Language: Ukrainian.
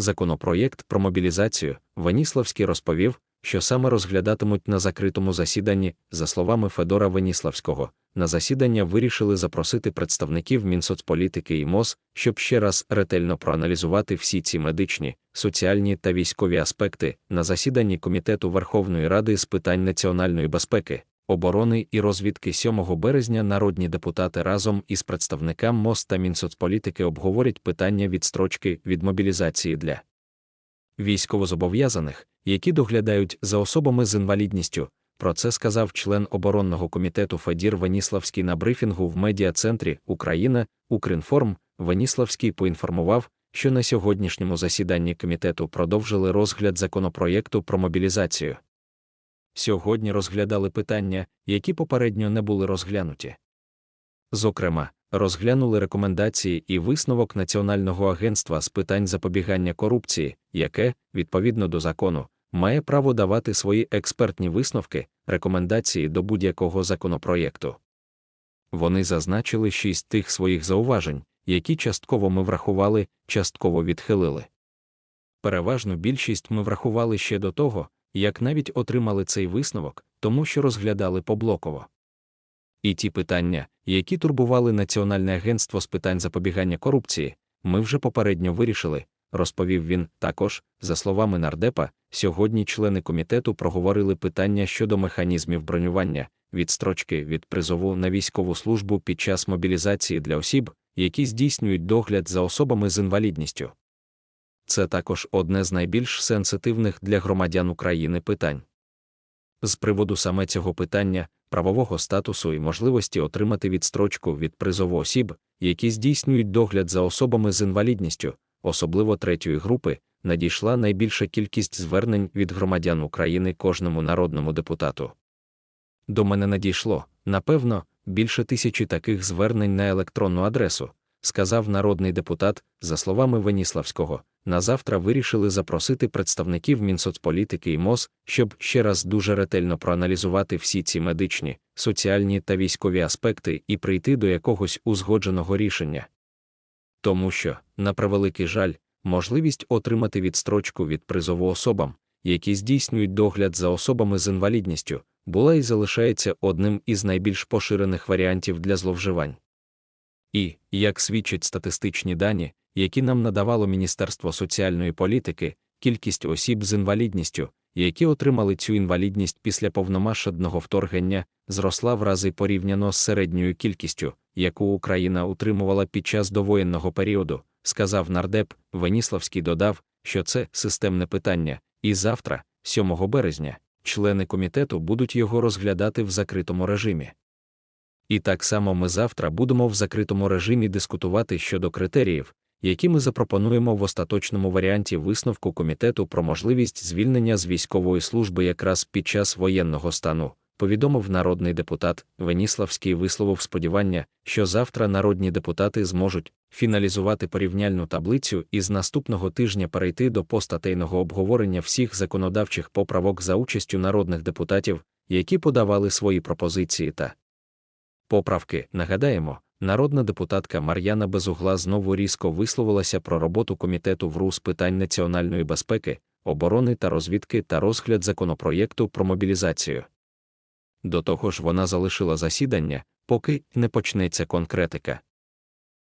законопроєкт про мобілізацію, Веніславський розповів, що саме розглядатимуть на закритому засіданні, за словами Федора Веніславського, на засідання вирішили запросити представників Мінсоцполітики і МОЗ, щоб ще раз ретельно проаналізувати всі ці медичні, соціальні та військові аспекти на засіданні Комітету Верховної Ради з питань національної безпеки, оборони і розвідки 7 березня народні депутати разом із представникам МОЗ та Мінсоцполітики обговорять питання відстрочки від мобілізації для військовозобов'язаних, які доглядають за особами з інвалідністю. Про це сказав член оборонного комітету Федір Веніславський на брифінгу в медіа-центрі Україна Укрінформ. Веніславський поінформував, що на сьогоднішньому засіданні комітету продовжили розгляд законопроєкту про мобілізацію. Сьогодні розглядали питання, які попередньо не були розглянуті. Зокрема, розглянули рекомендації і висновок Національного агентства з питань запобігання корупції, яке, відповідно до закону, має право давати свої експертні висновки, рекомендації до будь-якого законопроєкту. Вони зазначили шість тих своїх зауважень, які частково ми врахували, частково відхилили. Переважну більшість ми врахували ще до того, як навіть отримали цей висновок, тому що розглядали поблоково. І ті питання, які турбували Національне агентство з питань запобігання корупції, ми вже попередньо вирішили, розповів він. Також, за словами нардепа, сьогодні члени комітету проговорили питання щодо механізмів бронювання, відстрочки від призову на військову службу під час мобілізації для осіб, які здійснюють догляд за особами з інвалідністю. Це також одне з найбільш сенситивних для громадян України питань. З приводу саме цього питання, правового статусу і можливості отримати відстрочку від призову осіб, які здійснюють догляд за особами з інвалідністю, особливо третьої групи, надійшла найбільша кількість звернень від громадян України кожному народному депутату. До мене надійшло, напевно, більше тисячі таких звернень на електронну адресу, сказав народний депутат, за словами Веніславського. На завтра вирішили запросити представників Мінсоцполітики і МОЗ, щоб ще раз дуже ретельно проаналізувати всі ці медичні, соціальні та військові аспекти і прийти до якогось узгодженого рішення. Тому що, на превеликий жаль, можливість отримати відстрочку від призову особам, які здійснюють догляд за особами з інвалідністю, була і залишається одним із найбільш поширених варіантів для зловживань. І, як свідчать статистичні дані, які нам надавало Міністерство соціальної політики, кількість осіб з інвалідністю, які отримали цю інвалідність після повномасштабного вторгнення, зросла в рази порівняно з середньою кількістю, яку Україна утримувала під час довоєнного періоду, сказав нардеп. Веніславський додав, що це системне питання, і завтра, 7 березня, члени комітету будуть його розглядати в закритому режимі. І так само ми завтра будемо в закритому режимі дискутувати щодо критеріїв, які ми запропонуємо в остаточному варіанті висновку комітету про можливість звільнення з військової служби якраз під час воєнного стану, повідомив народний депутат Веніславський висловив сподівання, що завтра народні депутати зможуть фіналізувати порівняльну таблицю і з наступного тижня перейти до постатейного обговорення всіх законодавчих поправок за участю народних депутатів, які подавали свої пропозиції та поправки. Нагадаємо, народна депутатка Мар'яна Безугла знову різко висловилася про роботу комітету в РУ з питань національної безпеки, оборони та розвідки та розгляд законопроєкту про мобілізацію. До того ж, вона залишила засідання, поки не почнеться конкретика.